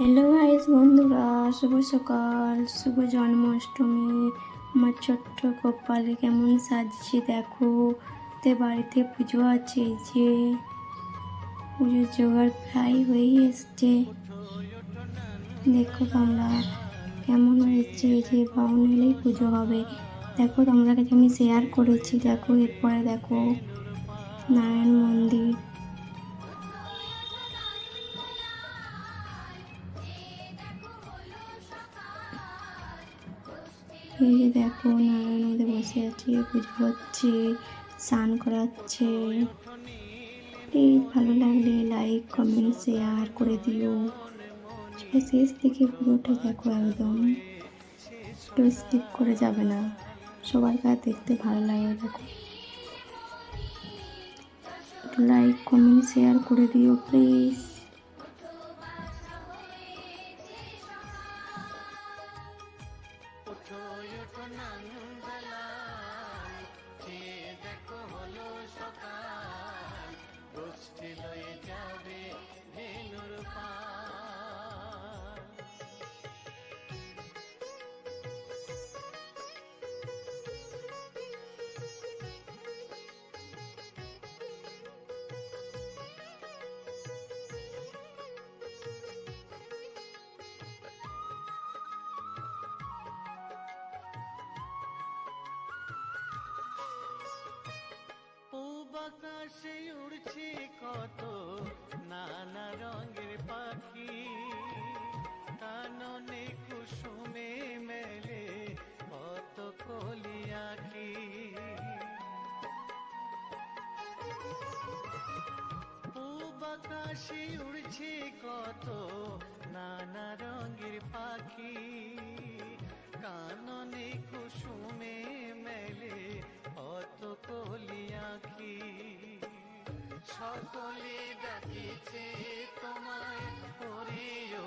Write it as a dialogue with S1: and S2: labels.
S1: Hello guys বন্ধুরা, শুভ সকাল, শুভ জন্মাষ্টমী। আমার ছোট্ট কপালে কেমন সাজছে দেখো। তে বাড়িতে পুজো আছে যে। পুজোর জোগাড় প্রায় হয়েই এসছে। দেখো তোমরা, কেমন হয়েছে যে, বাউন এলেই পুজো হবে। দেখো তোমরা কাছে আমি শেয়ার করেছি, দেখো, এরপরে দেখো। নারায়ণ মন্দির। এই যে দেখো নারায়ণ মধ্যে বসে আছে, পুজো হচ্ছে, স্নান করাচ্ছে। প্লিজ ভালো লাগলে লাইক কমেন্ট শেয়ার করে দিও। শেষ থেকে পুরোটা দেখো একদম। একটু স্কিপ করে যাবে না। সবার কাছে দেখতে ভালো লাগে, দেখো। লাইক কমেন্ট শেয়ার করে দিও প্লিজ
S2: পূব আকাশে উড়ছে কত নানা রঙের পাখি। কাননে কুসুমে মেলে কত কলি আঁকি পূব আকাশে উড়ছে কত নানা রঙের পাখি। সকলে ডাকিছে তোমায় হরিয়